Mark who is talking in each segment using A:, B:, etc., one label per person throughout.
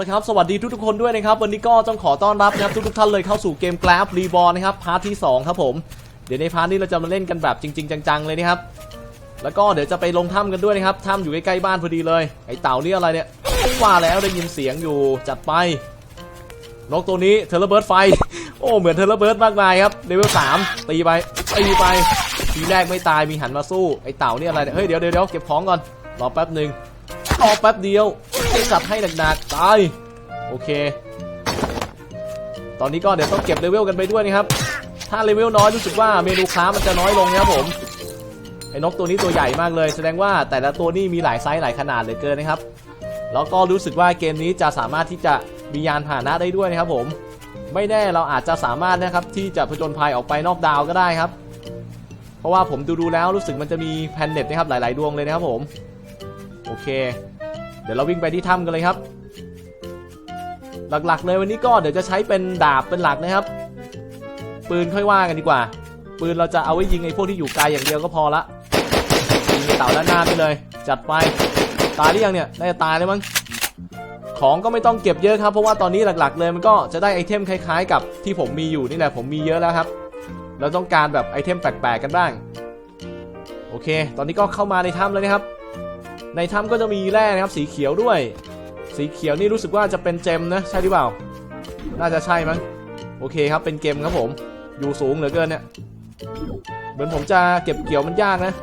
A: ลยครับ สวัสดีทุกทุกๆคนด้วยนะครับ วันนี้ก็ต้องขอต้อนรับนะครับทุกทุกๆท่านเลยเข้าสู่เกม g r a b Reborn นะครับพาร์ทที่ 2 ครับผม เดี๋ยวในพาร์ทนี้เราจะมาเล่นกันแบบจริง ๆ จังๆเลยนะครับ แล้วก็เดี๋ยวจะไปลงถ้ำกันด้วยนะครับถ้ำอยู่ใกล้ๆบ้านพอดีเลย ไอ้เต่านี่อะไรเนี่ยว่าแล้วได้ยินเสียงอยู่จัดไป นกตัวนี้เทเลเบิร์ดไฟ โอ้เหมือนเทเลเบิร์ดมากมายครับเลเวลสามตีไปตีไปทีแรกไม่ตายมีหันมาสู้ไอ้เต่านี่อะไรเนี่ยเฮ้ยเดี๋ยวเดี๋ยวเดี๋ยวเก็บของก่อนรอแป๊บหนึ่งรอแป๊บเดียว ให้จัดให้หนักๆตายโอเค ตอนนี้ก็เดี๋ยวต้องเก็บเลเวลกันไปด้วยนะครับ ถ้าเลเวลน้อยรู้สึกว่าเมนูค้ามันจะน้อยลงนะครับผมไอ้นกตัวนี้ตัวใหญ่มากเลย แสดงว่าแต่ละตัวนี่มีหลายไซส์หลายขนาดเหลือเกินนะครับ แล้วก็รู้สึกว่าเกมนี้จะสามารถที่จะมียานพาหนะได้ด้วยนะครับผม ไม่แน่เราอาจจะสามารถนะครับที่จะผจญภัยออกไปนอกดาวก็ได้ครับ เพราะว่าผมดูดูแล้วรู้สึกมันจะมีแพนเน็ตนะครับหลาย ๆ ดวงเลยนะครับผม โอเค ดี๋ยวเราวิ่งไปที่ถ้ำกันเลยครับ หลักๆเลยวันนี้ก็เดี๋ยวจะใช้เป็นดาบเป็นหลักนะครับ ปืนค่อยว่ากันดีกว่า ปืนเราจะเอาไว้ยิงไอ้พวกที่อยู่ไกลอย่างเดียวก็พอละยิงเต่าด้านหน้าไปเลย จัดไปตายหรือยังเนี่ยน่าจะตายแล้วมั้งของก็ไม่ต้องเก็บเยอะครับ เพราะว่าตอนนี้หลักๆเลยมันก็จะได้ไอเทมคล้ายๆ กับที่ผมมีอยู่นี่แหละผมมีเยอะแล้วครับ เราต้องการแบบไอเทมแปลกๆกันบ้าง โอเค ตอนนี้ก็เข้ามาในถ้ำเลยนะครับ ในถ้ำก็จะมีแร่นะครับสีเขียวด้วย สีเขียวนี่รู้สึกว่าจะเป็นเจมนะใช่หรือเปล่า น่าจะใช่มั้งโอเคครับเป็นเกมครับผม อยู่สูงเหลือเกินเนี่ย เหมือนผมจะเก็บเกี่ยวมันยากนะ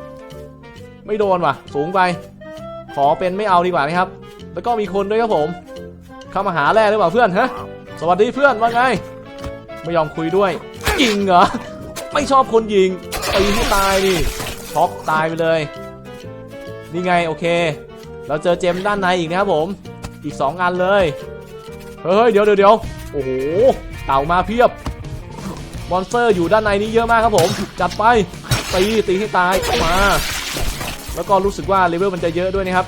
A: ไม่โดนว่ะ สูงไป ขอเป็นไม่เอาดีกว่านะครับ แล้วก็มีคนด้วยครับผมเข้ามาหาแร่หรือเปล่าเพื่อนฮะสวัสดีเพื่อนว่าไง ไม่ยอมคุยด้วยยิงเหรอไม่ชอบคนยิงตีให้ตายดิช็อกตายไปเลย นี่ไงโอเค เราเจอเจมด้านในอีกนะครับผม อีก2องันเลย เฮ้ยเดี๋ยวเดี๋ยวโอ้โห เต่ามาเพียบ มอนสเตอร์อยู่ด้านในนี้เยอะมากครับผม จัดไป ตีตีให้ตาย มา แล้วก็รู้สึกว่าเลเวลมันจะเยอะด้วยนะครับ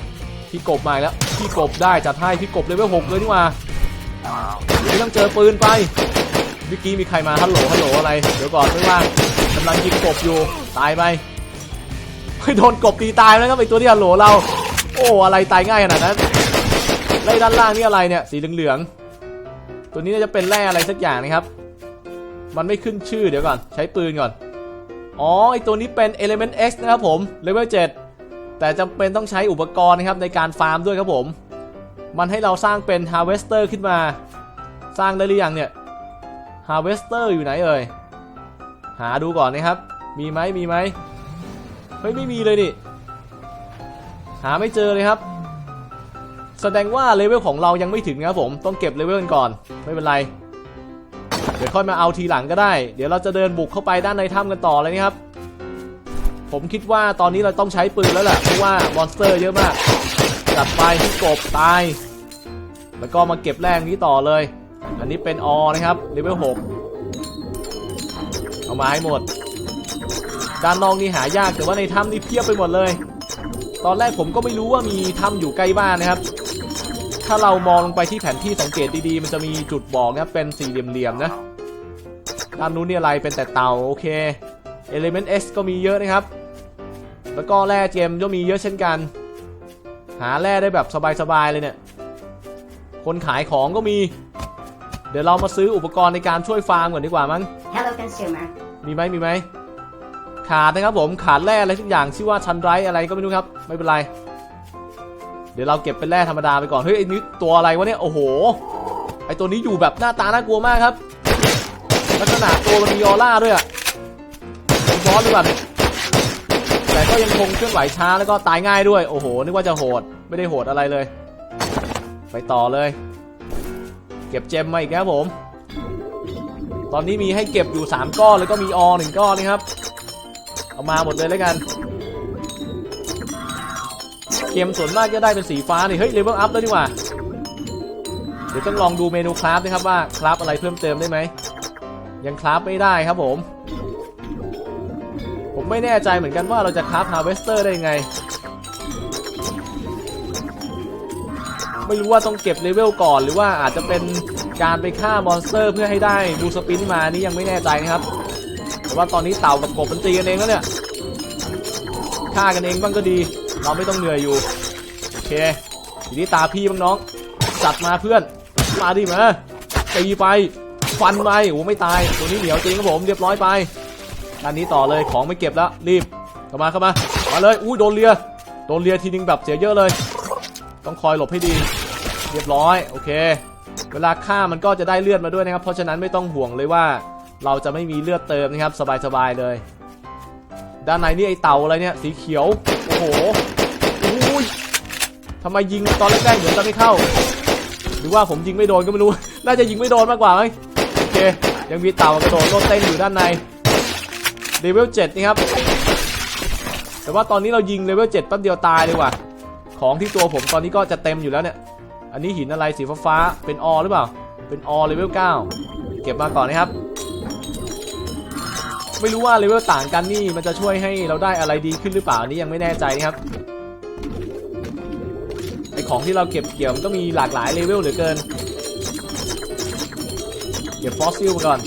A: พี่กบมาแล้ว พี่กบได้จัดให้พี่กบเลเวล6เลยนี่ว่าไม่ต้องเจอปืนไปเมื่อกี้มีใครมาฮัลโหลฮัลโหลอะไร เดี๋ยวก่อนไม่ว่างกำลังยิงกบอยู่ ตายไป โดนกบตีตายแล้วครับไอตัวที่ฮัลโหลเรา โอ้อะไรตายง่ายขนาดนั้นไล่ด้านล่างนี่อะไรเนี่ยสีเหลืองๆตัวนี้น่าจะเป็นแร่อะไรสักอย่างนะครับ มันไม่ขึ้นชื่อเดี๋ยวก่อน ใช้ปืนก่อนอ๋อไอตัวนี้เป็น Element X นะครับผมเลเวล7แต่จำเป็นต้องใช้อุปกรณ์นะครับในการฟาร์มด้วยครับผม มันให้เราสร้างเป็น Harvester ขึ้นมา สร้างได้หรือยังเนี่ย Harvester อยู่ไหนเอ่ยหาดูก่อนนะครับ มีไหมมีไหม เฮ้ยไม่มีเลยนี่ หาไม่เจอเลยครับ แสดงว่าเลเวลของเรายังไม่ถึงนะครับผมต้องเก็บเลเวลกันก่อน ไม่เป็นไร เดี๋ยวค่อยมาเอาทีหลังก็ได้ เดี๋ยวเราจะเดินบุกเข้าไปด้านในถ้ำกันต่อเลยนะครับ ผมคิดว่าตอนนี้เราต้องใช้ปืนแล้วแหละเพราะว่ามอนสเตอร์เยอะมากจัดไปที่กบตาย แล้วก็มาเก็บแรงนี้ต่อเลย อันนี้เป็นอนะครับเลเวล6เอามาให้หมด ด้านนอกนี่หายากแต่ว่าในถ้ำนี่เพียบไปหมดเลย ตอนแรกผมก็ไม่รู้ว่ามีถ้ำอยู่ใกล้บ้านนะครับ ถ้าเรามองลงไปที่แผนที่สังเกตดีๆ มันจะมีจุดบอกนะครับเป็นสี่เหลี่ยมๆนะด้านนู้นนี่อะไรเป็นแต่เตาโอเค Element X ก็มีเยอะนะครับ แล้วก็แร่เจมก็มีเยอะเช่นกัน หาแร่ได้แบบสบายๆเลยเนี่ย คนขายของก็มี เดี๋ยวเรามาซื้ออุปกรณ์ในการช่วยฟาร์มก่อนดีกว่ามั้ง
B: Hello, consumer.
A: มีไหมมีไหม ขาดนะครับผมขาดแร่อะไรทุกอย่างชื่อว่าชันไรอะไรก็ไม่รู้ครับ ไม่เป็นไร เดี๋ยวเราเก็บเป็นแร่ธรรมดาไปก่อนเฮ้ยไอ้นี่ตัวอะไรวะเนี่ยโอ้โหไอตัวนี้อยู่แบบหน้าตาน่ากลัวมากครับ ลักษณะตัวมันมีออร่าด้วยอะเป็นบอสหรือเปล่าแต่ก็ยังคงเคลื่อนไหวช้าแล้วก็ตายง่ายด้วย โอ้โห นึกว่าจะโหด ไม่ได้โหดอะไรเลย ไปต่อเลย เก็บเจมมาอีกแล้วผม ตอนนี้มีให้เก็บอยู่ 3 ก้อน แล้วก็มีอหนึ่งก้อนนะครับ เอามาหมดเลยแล้วกัน เกมส่วนมากจะได้เป็นสีฟ้านี่เฮ้ยเลเวลอัพแล้วดีกว่า เดี๋ยวต้องลองดูเมนูคราฟนะครับว่าคราฟอะไรเพิ่มเติมได้ไหม ยังคราฟไม่ได้ครับผม ผมไม่แน่ใจเหมือนกันว่าเราจะคราฟฮาร์เวสเตอร์ได้ยังไง ไม่รู้ว่าต้องเก็บเลเวลก่อนหรือว่าอาจจะเป็นการไปฆ่ามอนสเตอร์เพื่อให้ได้บูสปินมานี่ยังไม่แน่ใจนะครับ แต่ว่าตอนนี้เต่ากับกบมันตีกันเองแล้วเนี่ยฆ่ากันเองบ้างก็ดี เราไม่ต้องเหนื่อยอยู่โอเคทีนี้ตาพี่บ้างน้องจัดมาเพื่อนมาดิมาตีไปฟันไปโอ้ไม่ตายตัวนี้เหนียวจริงครับผมเรียบร้อยไปด้านนี้ต่อเลยของไม่เก็บแล้วรีบเข้ามาเข้ามามาเลยอุ้ยโดนเลียโดนเลียทีนึงแบบเสียเยอะเลย ต้องคอยหลบให้ดี เรียบร้อยโอเค เวลาฆ่ามันก็จะได้เลือดมาด้วยนะครับ เพราะฉะนั้นไม่ต้องห่วงเลยว่า เราจะไม่มีเลือดเติมนะครับสบายๆเลย ด้านในนี่ไอเต่าอะไรเนี่ยสีเขียว โอ้โหอุ้ยทำไมยิงตอนแรกๆเหมือนจะไม่เข้า หรือว่าผมยิงไม่โดนก็ไม่รู้ น่าจะยิงไม่โดนมากกว่าไหมโอเค ยังมีเต่ากระโดดโลดเต้นอยู่ด้านในเลเวล7นี่ครับ แต่ว่าตอนนี้เรายิงเลเวล7แป๊บเดียวตายเลยว่ะ ของที่ตัวผมตอนนี้ก็จะเต็มอยู่แล้วเนี่ย อันนี้หินอะไรสีฟ้าๆเป็นอหรือเปล่า เป็นอเลเวล9เก็บมาก่อนนะครับ ไม่รู้ว่าเลเวลต่างกันนี่มันจะช่วยให้เราได้อะไรดีขึ้นหรือเปล่านี้ยังไม่แน่ใจนะครับไอของที่เราเก็บเกี่ยวมันก็มีหลากหลายเลเวลเหลือเกิน เก็บฟอสซิลมาก่อน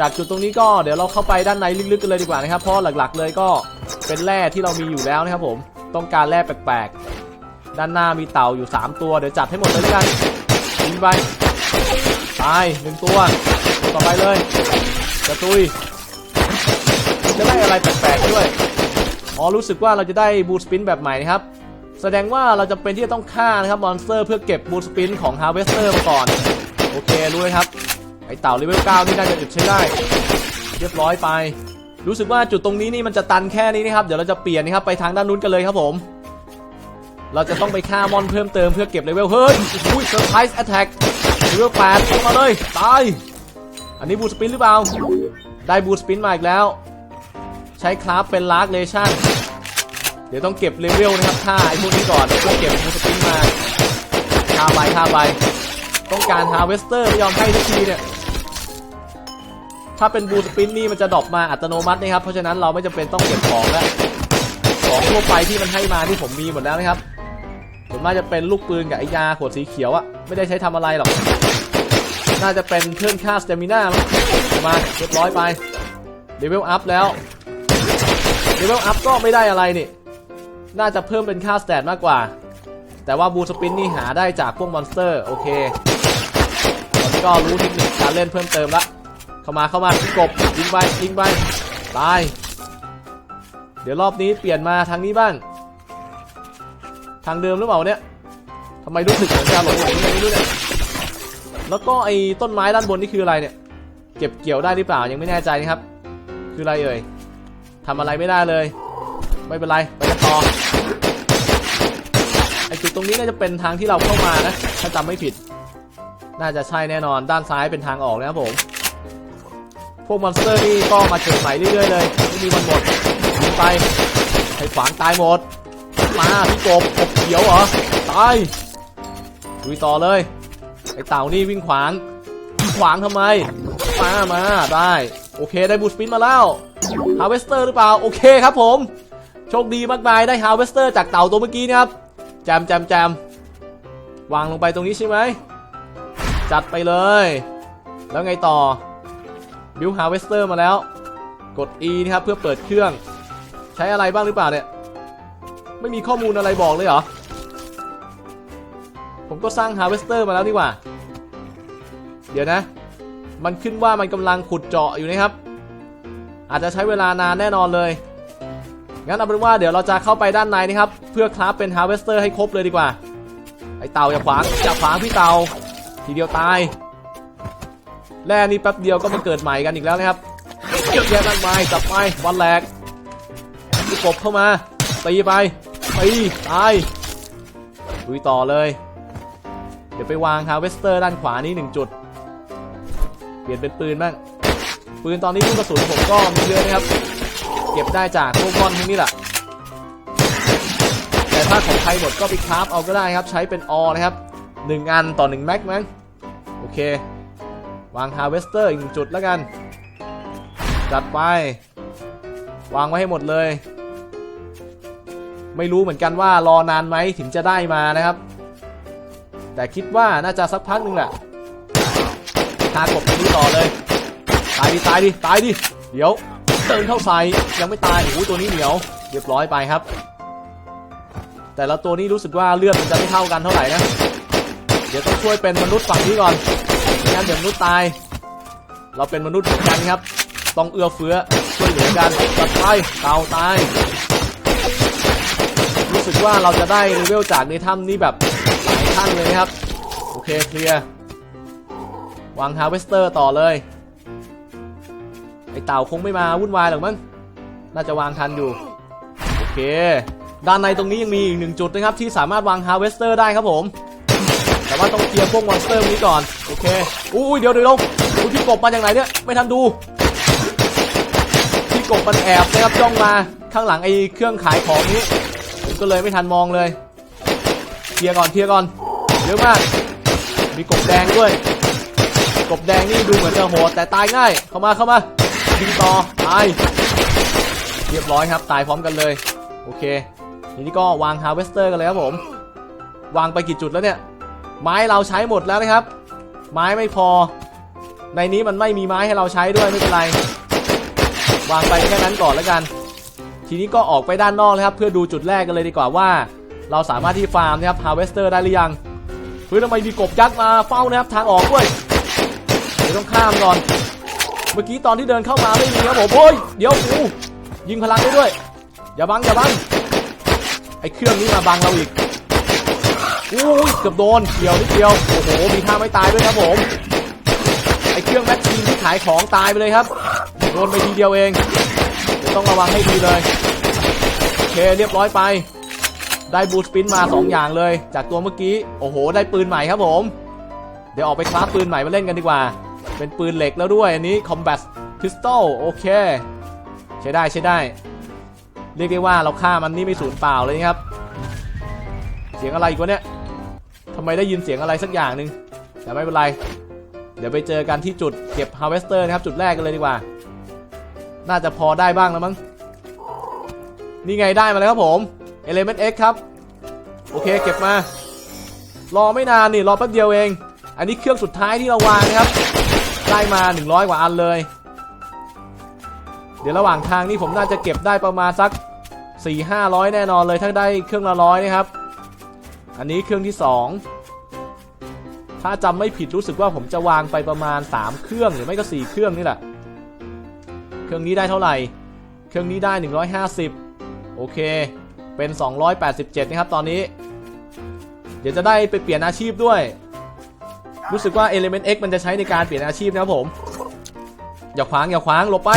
A: จากจุดตรงนี้ก็เดี๋ยวเราเข้าไปด้านในลึกๆกันเลยดีกว่านะครับ เพราะหลักๆเลยก็เป็นแร่ที่เรามีอยู่แล้วนะครับผม ต้องการแร่แปลกๆ ด้านหน้ามีเต่าอยู่ 3 ตัว เดี๋ยวจัดให้หมดเลยด้วกันยิงไป ตายหนึ่งตัว ต่อไปเลย กระตุย จะได้อะไรแปลกๆด้วย อ๋อรู้สึกว่าเราจะได้บูสปินแบบใหม่นะครับ แสดงว่าเราจะเป็นที่จะต้องฆ่านะครับมอนสเตอร์เพื่อเก็บบูสปินของฮาร์เวสเตอร์มาก่อน โอเครู้เลยครับ ไอเต่าเลเวล9นี่น่าจะหยุดใช้ได้ เรียบร้อยไป รู้สึกว่าจุดตรงนี้นี่มันจะตันแค่นี้นะครับ เดี๋ยวเราจะเปลี่ยนนะครับไปทางด้านนู้นกันเลยครับผม เราจะต้องไปฆ่ามอนเพิ่มเติมเพื่อเก็บเลเวล เฮ้ยอุ้ยเซอร์ไพรส์แอตแทกเลเวล8ลงมาเลย ตาย อันนี้บูสปินหรือเปล่า ได้บูสปินมาอีกแล้ว ใช้คราฟเป็นลาร์กเลชั่น เดี๋ยวต้องเก็บเลเวลนะครับฆ่าไอ้พวกนี้ก่อนเพื่อเก็บบูสปินมาฆ่าไปฆ่าไปต้องการฮาเวสเตอร์ไม่ยอมให้ทุกทีเนี่ย ถ้าเป็นบูสปินนี่มันจะดรอปมาอัตโนมัตินะครับ เพราะฉะนั้นเราไม่จำเป็นต้องเก็บของแล้ว ของทั่วไปที่มันให้มาที่ผมมีหมดแล้วนะครับส่วนมากจะเป็นลูกปืนกับไอ้ยาขวดสีเขียวอะไม่ได้ใช้ทำอะไรหรอก น่าจะเป็นเพิ่มค่าสเตมิน่ามมาเรียบร้อยไปเลเวลอัพแล้วเลเวลอัพก็ไม่ได้อะไรนี่ น่าจะเพิ่มเป็นค่าสแตทมากกว่า แต่ว่าบูสปินนี่หาได้จากพวกมอนสเตอร์ โอเคตอนนี้ก็รู้เทคนิคการเล่นเพิ่มเติมละเข้ามาเข้ามาพี่กบยิงไปยิงไปตาย เดี๋ยวรอบนี้เปลี่ยนมาทางนี้บ้าง ทางเดิมหรือเปล่าเนี่ยทำไมรู้สึกเหมือนจะหลงหลงไม่รู้เนี่ย แล้วก็ไอ้ต้นไม้ด้านบนนี่คืออะไรเนี่ย เก็บเกี่ยวได้หรือเปล่ายังไม่แน่ใจนะครับ คืออะไรเอ่ยทำอะไรไม่ได้เลย ไม่เป็นไรไปกันต่อไอ้จุดตรงนี้น่าจะเป็นทางที่เราเข้ามานะถ้าจำไม่ผิด น่าจะใช่แน่นอนด้านซ้ายเป็นทางออกนะครับผม พวกมอนสเตอร์นี่ก็มาเกิดใหม่เรื่อยๆเลยไม่มีวันหมดยิงไปให้ขวางตายหมดมาพี่กบกบเขียวเหรอตายลุยต่อเลย ไอเต่านี่วิ่งขวางขวางทำไม มามาได้ โอเคได้บูสปินมาแล้วฮาร์เวสเตอร์หรือเปล่า โอเคครับผม โชคดีมากมายได้ฮาร์เวสเตอร์จากเต่าตัวเมื่อกี้นะครับจมจมจมวางลงไปตรงนี้ใช่ไหม จัดไปเลย แล้วไงต่อบิวฮาร์เวสเตอร์มาแล้ว กด E นะครับเพื่อเปิดเครื่อง ใช้อะไรบ้างหรือเปล่าเนี่ย ไม่มีข้อมูลอะไรบอกเลยเหรอ ผมก็สร้างฮาร์เวสเตอร์มาแล้วนี่หว่า เดี๋ยวนะ มันขึ้นว่ามันกำลังขุดเจาะอยู่นะครับ อาจจะใช้เวลานานแน่นอนเลย งั้นเอาเป็นว่าเดี๋ยวเราจะเข้าไปด้านในนะครับ เพื่อคราฟเป็นฮาร์เวสเตอร์ให้ครบเลยดีกว่า ไอเต่าอย่าขวางอย่าขวางพี่เต่า ทีเดียวตาย แร่นี่แป๊บเดียวก็มาเกิดใหม่กันอีกแล้วนะครับเยอะแยะมากมายจับไปวันแรกกบเข้ามาตีไปตีตายลุยต่อเลย เดี๋ยวไปวางฮาเวสเตอร์ด้านขวานี่หนึ่งจุด เปลี่ยนเป็นปืนบ้างปืนตอนนี้ลูกกระสุนผมก็มีเยอะนะครับ เก็บได้จากพวกมอนพวกนี้แหละแต่ถ้าของใครหมดก็ไปคราฟเอาก็ได้ครับ ใช้เป็นออนะครับหนึ่งอันต่อหนึ่งแม็กมั้งโอเค วางฮาเวสเตอร์อีกหนึ่งจุดแล้วกัน จัดไป วางไว้ให้หมดเลย ไม่รู้เหมือนกันว่ารอนานไหมถึงจะได้มานะครับ แต่คิดว่าน่าจะสักพักหนึ่งแหละทากบตรงนี้ต่อเลย ตายดิตายดิตายดิ เดี๋ยวเดินเข้าใส่ยังไม่ตายโอ้โหตัวนี้เหนียวเรียบร้อยไปครับ แต่ละตัวนี้รู้สึกว่าเลือดมันจะไม่เท่ากันเท่าไหร่นะ เดี๋ยวต้องช่วยเป็นมนุษย์ฝั่งนี้ก่อนไม่งั้นเดี๋ยวมนุษย์ตาย เราเป็นมนุษย์เหมือนกันครับ ต้องเอื้อเฟื้อช่วยเหลือกันตัดไปเต่าตาย รู้สึกว่าเราจะได้เลเวลจากในถ้ำนี้แบบ หลายขั้นเลยนะครับ โอเคเคลียร์วางฮาร์เวสเตอร์ต่อเลย ไอเต่าคงไม่มาวุ่นวายหรอกมั้งน่าจะวางทันอยู่ โอเค ด้านในตรงนี้ยังมีอีกหนึ่งจุดนะครับ ที่สามารถวางฮาร์เวสเตอร์ได้ครับผม แต่ว่าต้องเคลียร์พวกมอนสเตอร์นี้ก่อน โอเค อุ้ยเดี๋ยวเดี๋ยวอุ้ยพี่กบมาจากไหนเนี่ย ไม่ทันดู พี่กบมันแอบนะครับจ้องมาข้างหลังไอ้เครื่องขายของนี้ ผมก็เลยไม่ทันมองเลย เคลียร์ก่อนเคลียร์ก่อน เยอะมาก มีกบแดงด้วย กบแดงนี่ดูเหมือนจะโหดแต่ตายง่าย เข้ามาเข้ามายิงต่อตาย เรียบร้อยครับตายพร้อมกันเลย โอเค ทีนี้ก็วางฮาร์เวสเตอร์กันเลยครับผม วางไปกี่จุดแล้วเนี่ย ไม้เราใช้หมดแล้วนะครับ ไม้ไม่พอ ในนี้มันไม่มีไม้ให้เราใช้ด้วยไม่เป็นไร วางไปแค่นั้นก่อนแล้วกัน ทีนี้ก็ออกไปด้านนอกเลยครับ เพื่อดูจุดแรกกันเลยดีกว่าว่าเราสามารถที่ฟาร์มนะครับฮาร์เวสเตอร์ได้หรือยัง ฮ้ยทำไมมีกบยักษ์มาเฝ้านะครับทางออกด้วยเดี๋ยวต้องข้ามก่อน เมื่อกี้ตอนที่เดินเข้ามาไม่มีครับผมโอ้ยเดี๋ยวกูยิงพลังได้ด้วย อย่าบังอย่าบังไอ้เครื่องนี้มาบังเราอีกอู้ยเกือบโดนเกี่ยวนิดเดียวโอ้โหมีท่าไม่ตายด้วยครับผมไอ้เครื่องแมชชีนที่ขายของตายไปเลยครับโดนไปทีเดียวเองเดี๋ยวต้องระวังให้ดีเลยโอเคเรียบร้อยไป ได้บูสปินมาสองอย่างเลย จากตัวเมื่อกี้ โอ้โห ได้ปืนใหม่ครับผม เดี๋ยวออกไปคราฟปืนใหม่มาเล่นกันดีกว่า เป็นปืนเหล็กแล้วด้วย อันนี้ combat pistol โอเค ใช้ได้ใช้ได้ เรียกได้ว่าเราฆ่ามันนี่ไม่สูญเปล่าเลยครับ เสียงอะไรอีกวะเนี่ยทำไมได้ยินเสียงอะไรสักอย่างหนึ่งแต่ไม่เป็นไร เดี๋ยวไปเจอกันที่จุดเก็บ harvester นะครับ จุดแรกกันเลยดีกว่า น่าจะพอได้บ้างแล้วมั้ง นี่ไงได้มาแล้วครับผม element x ครับ โอเคเก็บมา รอไม่นานนี่รอแป๊บเดียวเอง อันนี้เครื่องสุดท้ายที่เราวางนะครับ ได้มา 100 กว่าอันเลย เดี๋ยวระหว่างทางนี่ผมน่าจะเก็บได้ประมาณสัก 4 500 แน่นอนเลยถ้าได้เครื่องละร้อยนะครับ อันนี้เครื่องที่ 2 ถ้าจำไม่ผิดรู้สึกว่าผมจะวางไปประมาณ 3 เครื่องหรือไม่ก็ 4 เครื่องนี่แหละ เครื่องนี้ได้เท่าไหร่ เครื่องนี้ได้ 150 โอเค เป็น 287 นะครับตอนนี้ เดี๋ยวจะได้ไปเปลี่ยนอาชีพด้วย รู้สึกว่า Element X มันจะใช้ในการเปลี่ยนอาชีพนะครับผม อย่าขวางอย่าขวางหลบไป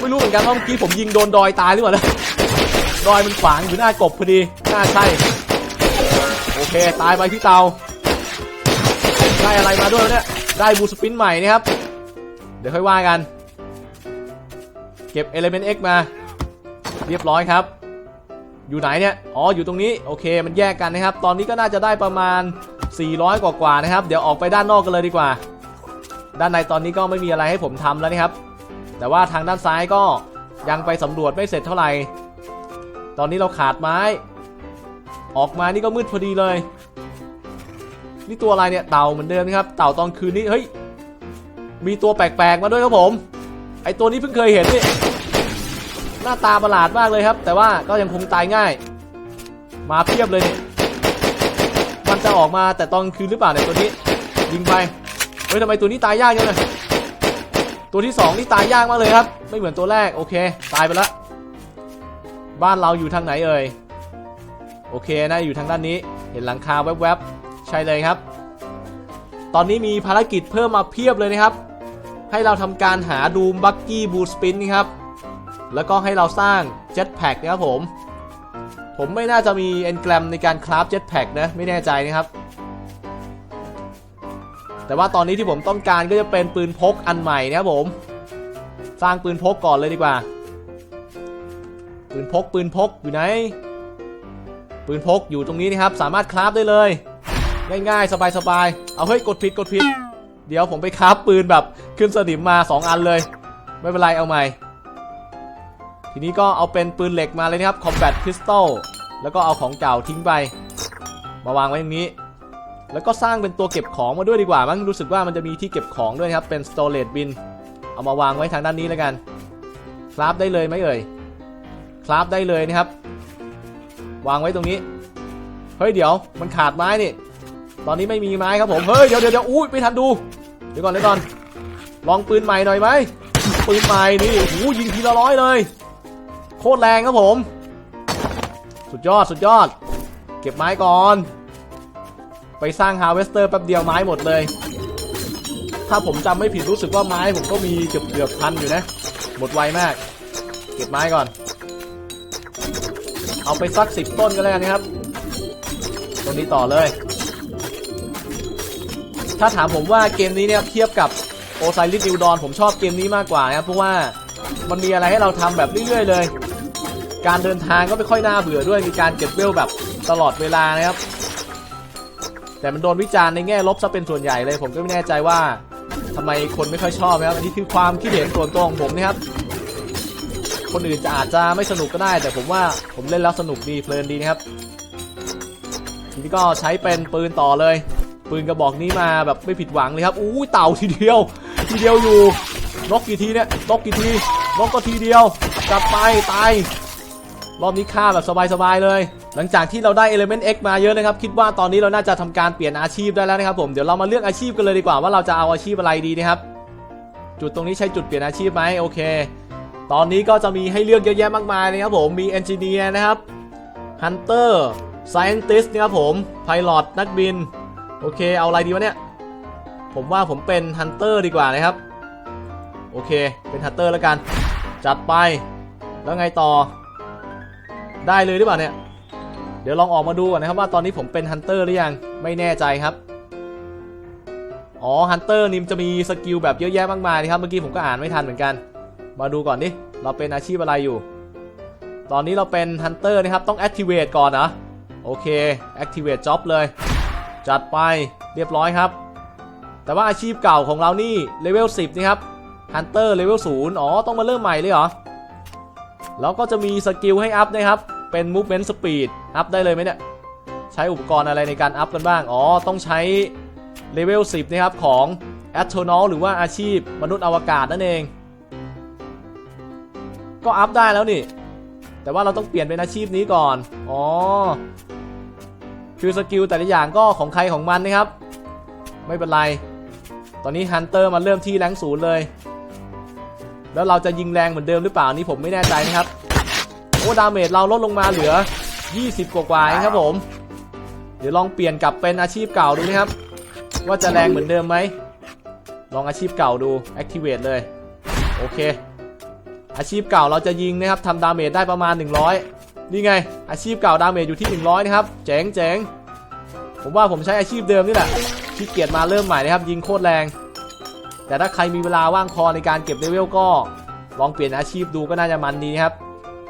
A: ไม่รู้เหมือนกันว่าเมื่อกี้ผมยิงโดนดอยตายหรือเปล่านะดอยมันขวางอยู่หน้ากบพอดีน่าใช่ โอเค ตายไปพี่เตา ได้อะไรมาด้วยเนี่ย ได้บูสปินใหม่นะครับ เดี๋ยวค่อยว่ากัน เก็บ Element X มา เรียบร้อยครับ อยู่ไหนเนี่ย อ๋อ อยู่ตรงนี้ โอเค มันแยกกันนะครับ ตอนนี้ก็น่าจะได้ประมาณ 400 กว่ากว่าๆนะครับ เดี๋ยวออกไปด้านนอกกันเลยดีกว่า ด้านในตอนนี้ก็ไม่มีอะไรให้ผมทำแล้วนะครับ แต่ว่าทางด้านซ้ายก็ยังไปสำรวจไม่เสร็จเท่าไหร่ ตอนนี้เราขาดไม้ ออกมานี่ก็มืดพอดีเลย นี่ตัวอะไรเนี่ย เต่าเหมือนเดิมนะครับ เต่าตอนคืนนี้ เฮ้ย มีตัวแปลกๆมาด้วยครับผม ไอตัวนี้เพิ่งเคยเห็นนี่ หน้าตาประหลาดมากเลยครับ แต่ว่าก็ยังคงตายง่าย มาเพียบเลยนี่มันจะออกมาแต่ตอนคืนหรือเปล่าเนี่ยตัวนี้ ยิงไปเฮ้ยทำไมตัวนี้ตายยากจังเลยตัวที่สองนี่ตายยากมากเลยครับ ไม่เหมือนตัวแรกโอเค ตายไปละบ้านเราอยู่ทางไหนเอ่ยโอเคนะอยู่ทางด้านนี้ เห็นหลังคาแวบๆใช่เลยครับ ตอนนี้มีภารกิจเพิ่มมาเพียบเลยนะครับ ให้เราทำการหาดูมบักกี้บูสปินครับ แล้วก็ให้เราสร้างเจ็ตแพ็กนะครับผม ผมไม่น่าจะมีเอนแกรมในการคราฟเจ็ตแพ็กนะ ไม่แน่ใจนะครับ แต่ว่าตอนนี้ที่ผมต้องการก็จะเป็นปืนพกอันใหม่นะครับผม สร้างปืนพกก่อนเลยดีกว่า ปืนพกปืนพกอยู่ไหน ปืนพกอยู่ตรงนี้นะครับ สามารถคราฟได้เลยง่ายๆสบายๆ เอาเฮ้ยกดผิดกดผิด เดี๋ยวผมไปคราฟปืนแบบขึ้นสนิมมา 2 อันเลย ไม่เป็นไรเอาใหม่ ทีนี้ก็เอาเป็นปืนเหล็กมาเลยนะครับ combat pistol แล้วก็เอาของเก่าทิ้งไป มาวางไว้ตรงนี้ แล้วก็สร้างเป็นตัวเก็บของมาด้วยดีกว่ามั้งรู้สึกว่ามันจะมีที่เก็บของด้วยนะครับเป็น storage bin เอามาวางไว้ทางด้านนี้แล้วกันคราฟได้เลยไหมเอ่ยคราฟได้เลยนะครับ วางไว้ตรงนี้เฮ้ยเดี๋ยวมันขาดไม้นี่ตอนนี้ไม่มีไม้ครับผมเฮ้ยเดี๋ยวเดี๋ยวเดี๋ยวอุ้ยไม่ทันดูเดี๋ยวก่อนเดี๋ยวก่อนลองปืนใหม่หน่อยไหมปืนใหม่นี่โอ้โหยิงทีละร้อยเลย โคตรแรงครับผม สุดยอดสุดยอด เก็บไม้ก่อน ไปสร้างฮาร์เวสเตอร์แป๊บเดียวไม้หมดเลย ถ้าผมจำไม่ผิดรู้สึกว่าไม้ผมก็มีเกือบเกือบพันอยู่นะ หมดไวมาก เก็บไม้ก่อน เอาไปสักสิบต้นก็แล้วกันะครับตรงนี้ต่อเลย ถ้าถามผมว่าเกมนี้เนี่ยเทียบกับโอไซลิสนิวดอนผมชอบเกมนี้มากกว่านะครับเพราะว่า มันมีอะไรให้เราทำแบบเรื่อยๆเลย การเดินทางก็ไม่ค่อยน่าเบื่อด้วยมีการเก็บเวลแบบตลอดเวลานะครับ แต่มันโดนวิจารณ์ในแง่ลบซะเป็นส่วนใหญ่เลย ผมก็ไม่แน่ใจว่าทำไมคนไม่ค่อยชอบนะครับอันนี้คือความคิดเห็นส่วนตัวของผมนะครับ คนอื่นจะอาจจะไม่สนุกก็ได้ แต่ผมว่าผมเล่นแล้วสนุกดีเพลินดีนะครับทีนี้ก็ใช้เป็นปืนต่อเลย ปืนกระบอกนี้มาแบบไม่ผิดหวังเลยครับอู้เต่าทีเดียว ทีเดียวอยู่ นกกี่ทีเนี่ยนกกี่ทีนกก็ทีเดียวกลับไปตายรอบนี้ฆ่าแบบสบายๆเลย หลังจากที่เราได้ Element X มาเยอะนะครับ คิดว่าตอนนี้เราน่าจะทำการเปลี่ยนอาชีพได้แล้วนะครับผมเดี๋ยวเรามาเลือกอาชีพกันเลยดีกว่าว่าเราจะเอาอาชีพอะไรดีนะครับ จุดตรงนี้ใช้จุดเปลี่ยนอาชีพไหมโอเค ตอนนี้ก็จะมีให้เลือกเยอะแยะมากมายเลยครับผมมี Engineer นะครับ Hunter Scientist นะครับผม Pilot นักบิน โอเค เอาอะไรดีวะเนี่ย ผมว่าผมเป็น Hunter ดีกว่านะครับ โอเค เป็น Hunter แล้วกัน จัดไป แล้วไงต่อ ได้เลยหรือเปล่าเนี่ย เดี๋ยวลองออกมาดูก่อนนะครับว่าตอนนี้ผมเป็น Hunter หรือยัง ไม่แน่ใจครับ อ๋อ Hunter นี่มันจะมีสกิลแบบเยอะแยะมากมายนะครับ เมื่อกี้ผมก็อ่านไม่ทันเหมือนกัน มาดูก่อนดิ เราเป็นอาชีพอะไรอยู่ ตอนนี้เราเป็น Hunter นะครับ ต้อง Activate ก่อนนะโอเค Activate Job เลย จัดไป เรียบร้อยครับแต่ว่าอาชีพเก่าของเรานี่เลเวล 10 นี่ครับ Hunter เลเวล0อ๋อ ต้องมาเริ่มใหม่เลยเหรอ แล้วก็จะมีสกิลให้อัพนะครับ เป็น Movement Speed อัพได้เลยไหมเนี่ย ใช้อุปกรณ์อะไรในการอัพกันบ้าง อ๋อ ต้องใช้เลเวล10 นะครับ ของ Astronaut หรือว่าอาชีพมนุษย์อวกาศนั่นเอง ก็อัพได้แล้วนี่ แต่ว่าเราต้องเปลี่ยนเป็นอาชีพนี้ก่อน อ๋อ คือสกิลแต่ละอย่างก็ของใครของมันนะครับ ไม่เป็นไร ตอนนี้ฮันเตอร์มาเริ่มที่แรงศูนย์เลย แล้วเราจะยิงแรงเหมือนเดิมหรือเปล่านี่ผมไม่แน่ใจนะครับ โอ้ดาเมจเราลดลงมาเหลือ 20 กว่าๆเองครับผม เดี๋ยวลองเปลี่ยนกลับเป็นอาชีพเก่าดูนะครับ ว่าจะแรงเหมือนเดิมไหม ลองอาชีพเก่าดู Activate เลย โอเค อาชีพเก่าเราจะยิงนะครับทำดาเมจได้ประมาณ 100 นี่ไง อาชีพเก่าดาเมจอยู่ที่ 100 นะครับ เจ๋งเจ๋งผมว่าผมใช้อาชีพเดิมนี่แหละขี้เกียจมาเริ่มใหม่นะครับยิงโคตรแรง แต่ถ้าใครมีเวลาว่างพอในการเก็บเลเวลก็ลองเปลี่ยนอาชีพดูก็น่าจะมันดีครับ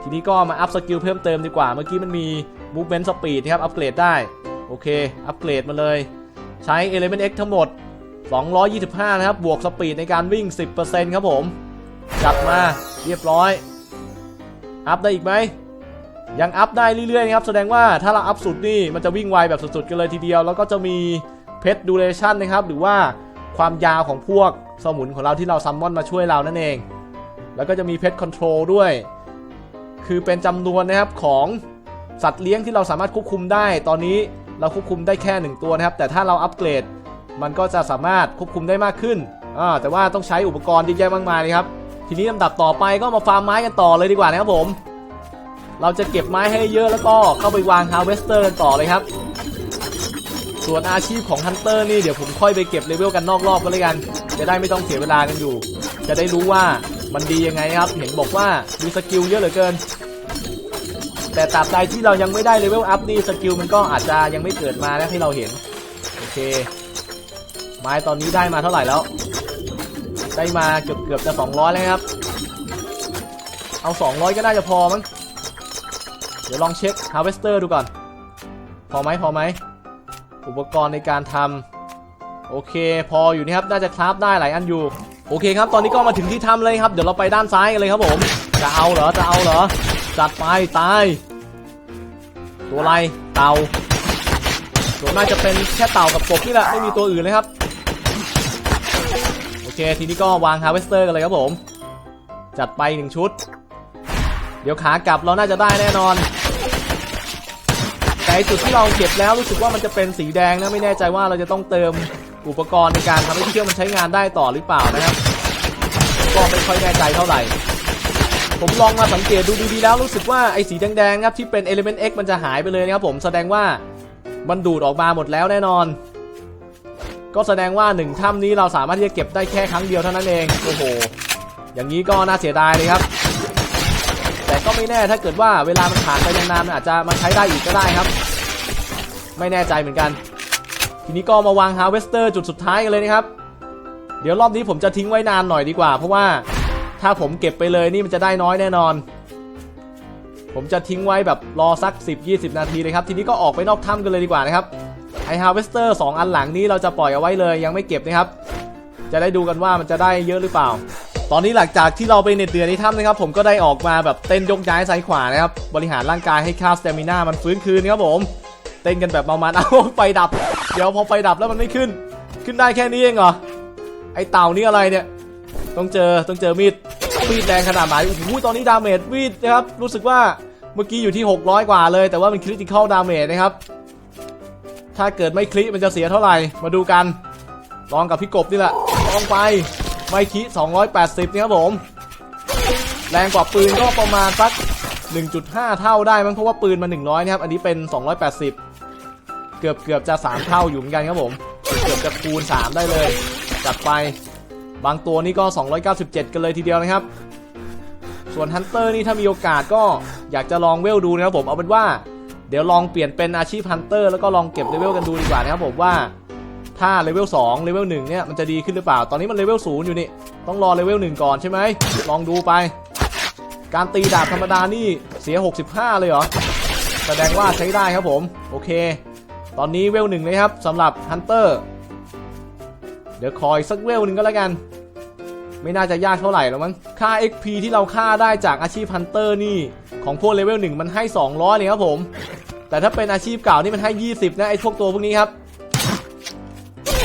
A: ทีนี้ก็มาอัพสกิลเพิ่มเติมดีกว่า เมื่อกี้มันมี Movement Speed นะครับ อัปเกรดได้ โอเค อัปเกรดมาเลย ใช้ Element X ทั้งหมด 225 นะครับ บวกสปีดในการวิ่ง 10%ครับผม จัดมาเรียบร้อย อัพได้อีกไหม ยังอัพได้เรื่อยๆนะครับ แสดงว่าถ้าเราอัพสุดนี่มันจะวิ่งไวแบบสุดๆกันเลยทีเดียว แล้วก็จะมีเพชรดูเรชั่นนะครับ หรือว่า ความยาวของพวกสมุนของเราที่เราซัมมอนมาช่วยเรานั่นเอง แล้วก็จะมีเพชรคอนโทรลด้วย คือเป็นจำนวนนะครับของสัตว์เลี้ยงที่เราสามารถควบคุมได้ ตอนนี้เราควบคุมได้แค่หนึ่งตัวนะครับ แต่ถ้าเราอัปเกรด มันก็จะสามารถควบคุมได้มากขึ้นอ่าแต่ว่าต้องใช้อุปกรณ์ที่แยะมากมายเลยครับ ทีนี้ลำดับต่อไปก็มาฟาร์มไม้กันต่อเลยดีกว่านะครับผม เราจะเก็บไม้ให้เยอะแล้วก็เข้าไปวางฮาร์เวสเตอร์กันต่อเลยครับ ส่วนอาชีพของฮันเตอร์นี่เดี๋ยวผมค่อยไปเก็บเลเวลกันนอกรอบก็เลยกัน จะได้ไม่ต้องเสียเวลากันอยู่ จะได้รู้ว่ามันดียังไงครับ เห็นบอกว่ามีสกิลเยอะเหลือเกิน แต่ตราบใดที่เรายังไม่ได้เลเวลอัพนี่สกิลมันก็อาจจะยังไม่เกิดมานะที่เราเห็น โอเค ไม้ตอนนี้ได้มาเท่าไหร่แล้ว ได้มาเกือบเกือบจะ200แล้วครับ เอา 200 ก็น่าจะพอมั้ง เดี๋ยวลองเช็ค Harvester ดูก่อน พอไหมพอไหม อุปกรณ์ในการทำโอเค พออยู่นี่ครับ น่าจะคราฟได้หลายอันอยู่ โอเคครับ ตอนนี้ก็มาถึงที่ทำเลยครับ เดี๋ยวเราไปด้านซ้ายกันเลยครับผม จะเอาเหรอ จะเอาเหรอ จัดไป ตาย ตัวอะไร เต่าส่วนมากจะเป็นแค่เต่ากับกบนี่แหละ ไม่มีตัวอื่นเลยครับ โอเค ทีนี้ก็วาง Harvester กันเลยครับผม จัดไปหนึ่งชุด เดี๋ยวขากลับเราน่าจะได้แน่นอน แต่จุดที่เราเก็บแล้วรู้สึกว่ามันจะเป็นสีแดงนะไม่แน่ใจว่าเราจะต้องเติมอุปกรณ์ในการทำให้เครื่องมันใช้งานได้ต่อหรือเปล่านะครับก็ไม่ค่อยแน่ใจเท่าไหร่ ผมลองมาสังเกตดูดีๆแล้วรู้สึกว่าไอ้สีแดงๆครับที่เป็น Element X มันจะหายไปเลยนะครับผมแสดงว่ามันดูดออกมาหมดแล้วแน่นอน ก็แสดงว่าหนึ่งถ้ำนี้เราสามารถที่จะเก็บได้แค่ครั้งเดียวเท่านั้นเองโอ้โหอย่างนี้ก็น่าเสียดายเลยครับ แต่ก็ไม่แน่ถ้าเกิดว่าเวลามันผ่านไปนานๆมันอาจจะมาใช้ได้อีกก็ได้ครับ ไม่แน่ใจเหมือนกัน ทีนี้ก็มาวางฮาร์เวสเตอร์จุดสุดท้ายกันเลยนะครับ เดี๋ยวรอบนี้ผมจะทิ้งไว้นานหน่อยดีกว่า เพราะว่าถ้าผมเก็บไปเลยนี่มันจะได้น้อยแน่นอน ผมจะทิ้งไว้แบบรอสัก 10-20 นาทีเลยครับ ทีนี้ก็ออกไปนอกถ้ำกันเลยดีกว่านะครับไอฮาร์เวสเตอร์สอันหลังนี้เราจะปล่อยเอาไว้เลยยังไม่เก็บนะครับ จะได้ดูกันว่ามันจะได้เยอะหรือเปล่า ตอนนี้หลังจากที่เราไปเหน็ดเดือดในถ้ำนะครับ ผมก็ได้ออกมาแบบเต้นยกย้ายซ้ายขวานะครับ บริหารร่างกายให้ค่าสเตมิน่ามันฟื้นคืนครับผม เต้นกันแบบเมามันเอาไฟดับ เดี๋ยวพอไฟดับแล้วมันไม่ขึ้น ขึ้นได้แค่นี้เองเหรอ ไอเต่านี่อะไรเนี่ย ต้องเจอต้องเจอมีด มีดแรงขนาดไหนโอ้โหตอนนี้ดาเมจมีดนะครับ รู้สึกว่าเมื่อกี้อยู่ที่ 600 กว่าเลย แต่ว่าเป็นคริติคอลดาเมจนะครับ ถ้าเกิดไม่คลิมันจะเสียเท่าไหร่ มาดูกัน ลองกับพี่กบนี่แหละ ลองไป ไมคิ280นี่ครับผม แรงกว่าปืนก็ประมาณสัก 1.5 เท่าได้มั้งเพราะว่าปืนมัน100นะครับ อันนี้เป็น 280 เกือบเกือบจะ 3 เท่าอยู่เหมือนกันครับผม เกือบจะคูณ 3 ได้เลย จัดไป บางตัวนี่ก็ 297 กันเลยทีเดียวนะครับ ส่วนฮันเตอร์นี่ถ้ามีโอกาสก็อยากจะลองเวลดูนะครับผม เอาเป็นว่า เดี๋ยวลองเปลี่ยนเป็นอาชีพฮันเตอร์แล้วก็ลองเก็บเลเวลกันดูดีกว่านะครับผมว่า ถ้าเลเวล2เลเวล1เนี่ยมันจะดีขึ้นหรือเปล่า ตอนนี้มันเลเวล0อยู่นี่ ต้องรอเลเวล1ก่อนใช่ไหม ลองดูไป การตีดาบธรรมดานี่เสีย 65 เลยเหรอ แสดงว่าใช้ได้ครับผม โอเค ตอนนี้เวลหนึ่งเลยครับสำหรับฮันเตอร์ เดี๋ยวคอยสักเวลหนึ่งก็แล้วกัน ไม่น่าจะยากเท่าไหร่แล้วมั้ง ค่า XP ที่เราค่าได้จากอาชีพฮันเตอร์นี่ ของพวกเลเวลหนึ่งมันให้ 200เลยครับผม แต่ถ้าเป็นอาชีพเก่านี่มันให้ 20 นะไอ้พวกตัวพวกนี้ครับ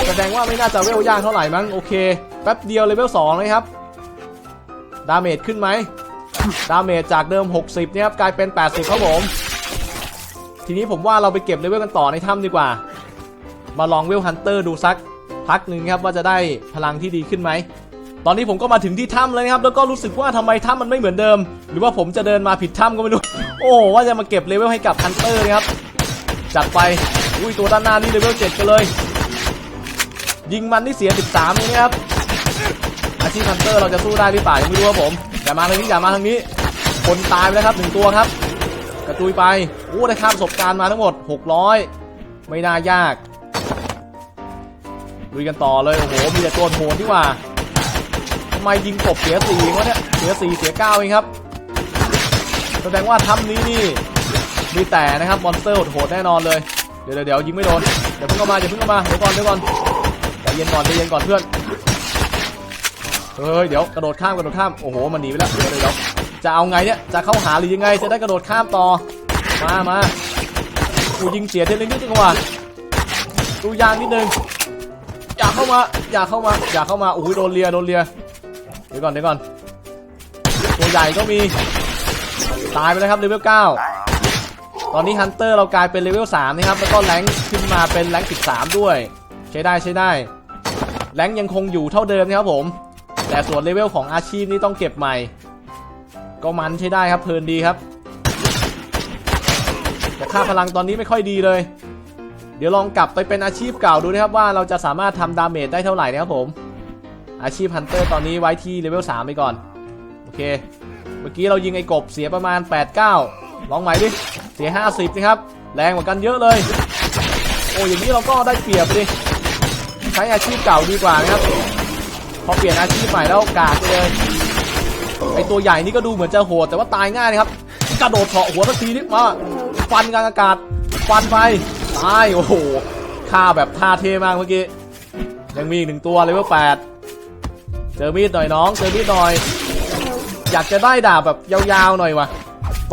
A: แสดงว่าไม่น่าจะเวลยากเท่าไหร่มั้งโอเค แป๊บเดียวเลเวล2เลยครับ ดาเมจขึ้นไหม ดาเมจจากเดิม 60เนี่ยครับกลายเป็น 80ครับผม ทีนี้ผมว่าเราไปเก็บเลเวลกันต่อในถ้ำดีกว่า มาลองเวลฮันเตอร์ดูสักพักหนึ่งครับว่าจะได้พลังที่ดีขึ้นไหม ตอนนี้ผมก็มาถึงที่ถ้ำเลยนะครับ แล้วก็รู้สึกว่าทำไมถ้ำมันไม่เหมือนเดิม หรือว่าผมจะเดินมาผิดถ้ำก็ไม่รู้ โอ้ว่าจะมาเก็บเลเวลให้กับฮันเตอร์นะครับ จัดไป อุ้ยตัวด้านหน้านี่เลเวล7กันเลย ยิงมันนี่เสีย 13เลยนะครับอาชีพฮันเตอร์เราจะสู้ได้หรือเปล่ายังไม่รู้ครับผมอย่ามาทางนี้อย่ามาทางนี้ คนตายไปแล้วครับหนึ่งตัวครับ กระจุยไปโอ้ได้ค่าประสบการณ์มาทั้งหมด 600 ไม่น่ายากลุยกันต่อเลยโอ้โหมีแต่ตัวโหดที่ว่าทำไมยิงกบเสียสี่วะเนี่ยเสียสี่เสียเก้าเองครับแสดงว่าถ้ำนี้นี่มีแต่นะครับมอนสเตอร์โหดแน่นอนเลยเดี๋ยวเดี๋ยวยิงไม่โดนเดี๋ยวเพิ่งเข้ามาเดี๋ยวเพิ่งเข้ามาเดี๋ยวก่อนเดี๋ยวก่อน เย็นก่อนใจเย็นก่อนเพื่อนเฮ้ยเดี๋ยวกระโดดข้ามกระโดดข้ามโอ้โหมันหนีไปแล้วเดี๋ยวเดี๋ยวจะเอาไงเนี่ยจะเข้าหาหรือยังไงจะได้กระโดดข้ามต่อมามากูยิงเสียเทเลนิดนึงว่ะดูยางนิดนึงอย่าเข้ามาอย่าเข้ามาอย่าเข้ามาโอ้ยโดนเลียโดนเลียเดี๋ยวก่อนเดี๋ยวก่อนตัวใหญ่ก็มีตายไปแล้วครับเลเวล9ตอนนี้ฮันเตอร์เรากลายเป็นเลเวล3นะครับแล้วก็แรงค์ขึ้นมาเป็นแรงค์13ด้วย ใช้ได้ใช้ได้ แรงยังคงอยู่เท่าเดิมนะครับผม แต่ส่วนเลเวลของอาชีพนี่ต้องเก็บใหม่ ก็มันใช้ได้ครับเพลินดีครับแต่ค่าพลังตอนนี้ไม่ค่อยดีเลย เดี๋ยวลองกลับไปเป็นอาชีพเก่าดูนะครับว่าเราจะสามารถทำดาเมจได้เท่าไหร่นะครับผม อาชีพฮันเตอร์ตอนนี้ไว้ที่เลเวล3ไปก่อน โอเค เมื่อกี้เรายิงไอ้กบเสียประมาณ 8-9 ลองใหม่ดิ เสีย 50นะครับ แรงกว่ากันเยอะเลย โอ้อย่างนี้เราก็ได้เปรียบดิ ใช้อาชีพเก่าดีกว่านะครับ พอเปลี่ยนอาชีพใหม่แล้วกากเลยไอตัวใหญ่นี่ก็ดูเหมือนจะโหดแต่ว่าตายง่ายนะครับ กระโดดเฉาะหัวสักทีนี่มาฟันกลางอากาศ ฟันไปตายโอ้โหฆ่าแบบท่าเทมากเมื่อกี้ยังมีอีกหนึ่งตัวเลเวลแปดเจอมีดหน่อยน้องเจอมีดหน่อย อยากจะได้ดาบแบบยาวๆหน่อยวะ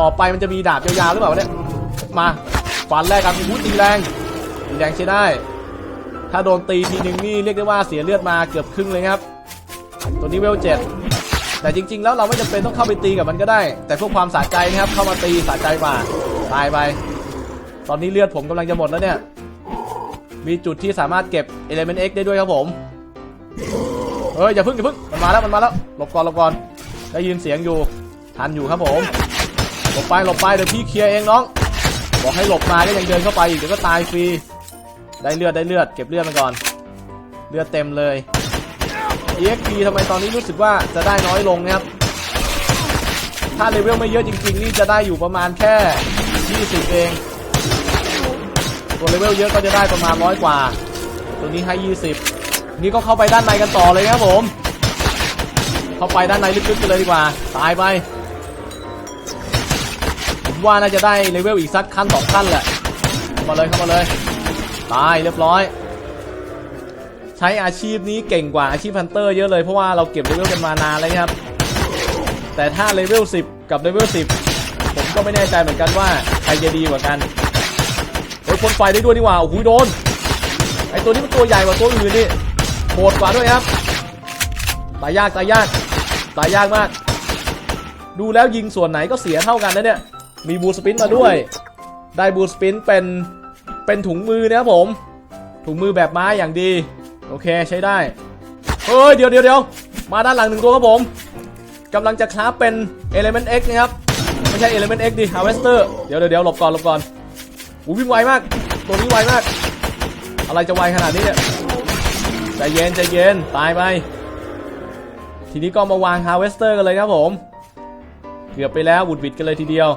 A: ต่อไปมันจะมีดาบยาวๆหรือเปล่าเนี่ยมาฟันแรกกันอู้ตีแรงตีแรงใช้ได้ ถ้าโดนตีทีนึงนี่เรียกได้ว่าเสียเลือดมาเกือบครึ่งเลยครับ ตัวนี้เวลเจ็ดแต่จริง ๆ แล้วเราไม่จำเป็นต้องเข้าไปตีกับมันก็ได้ แต่เพื่อความสะใจนะครับเข้ามาตีสะใจกว่าตายไป ตอนนี้เลือดผมกำลังจะหมดแล้วเนี่ย มีจุดที่สามารถเก็บ Element X ได้ด้วยครับผมเฮ้ยอย่าพึ่งอย่าพึ่งมันมาแล้วมันมาแล้วหลบก่อนหลบก่อนได้ยินเสียงอยู่ทันอยู่ครับผมหลบไปหลบไปเดี๋ยวพี่เคลียร์เองน้อง บอกให้หลบมาก็ยังเดินเข้าไปอีกเดี๋ยวก็ตายฟรี ได้เลือดได้เลือดเก็บเลือดมาก่อน เลือดเต็มเลย EXP ทำไมตอนนี้รู้สึกว่าจะได้น้อยลงนะครับ ถ้าเลเวลไม่เยอะจริง ๆ นี่จะได้อยู่ประมาณแค่ 20 เอง ตัวเลเวลเยอะก็จะได้ประมาณร้อยกว่า ตัวนี้ให้ 20 นี่ก็เข้าไปด้านในกันต่อเลยครับผม เข้าไปด้านในลึกๆกันเลยดีกว่า ตายไป ผมว่าน่าจะได้เลเวลอีกสักขั้นสองขั้นแหละ เข้ามาเลยเข้ามาเลย ตายเรียบร้อย ใช้อาชีพนี้เก่งกว่าอาชีพฮันเตอร์เยอะเลยเพราะว่าเราเก็บเลเวลกันมานานแล้วครับ แต่ถ้าเลเวล10 กับเลเวล10 ผมก็ไม่แน่ใจเหมือนกันว่าใครจะดีกว่ากันโอ้ยพ่นไฟได้ด้วยนี่หว่าโอ้โหโดนไอตัวนี้มันตัวใหญ่กว่าตัวอื่นนี่โหดกว่าด้วยครับตายยากตายยากตายยากมาก ดูแล้วยิงส่วนไหนก็เสียเท่ากันนะเนี่ยมีบูสปินมาด้วย ได้บูสปินเป็น เป็นถุงมือนะครับผม ถุงมือแบบไม้อย่างดี โอเคใช้ได้เฮ้ยเดี๋ยวเดี๋ยวเดี๋ยวมาด้านหลังหนึ่งตัวครับผมกำลังจะคราฟเป็น Element X นะครับ ไม่ใช่ Element X ดิ Harvester เดี๋ยวเดี๋ยวเดี๋ยวหลบก่อนหลบก่อนอู้วิ่งไวมาก ตัวนี้ไวมาก อะไรจะไวขนาดนี้เนี่ยใจเย็นใจเย็นตายไปทีนี้ก็มาวาง Harvester กันเลยครับผม เกือบไปแล้วบุดบิดกันเลยทีเดียว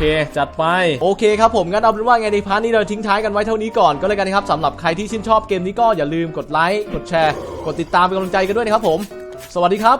A: เค จัดไป โอเคครับผมงั้นเอาเป็นว่าไงในพาร์ทนี้เราทิ้งท้ายกันไว้เท่านี้ก่อนก็เลยกันนะครับสำหรับใครที่ชื่นชอบเกมนี้ก็อย่าลืมกดไลค์กดแชร์ กดติดตามเป็นกำลังใจกันด้วยนะครับผม สวัสดีครับ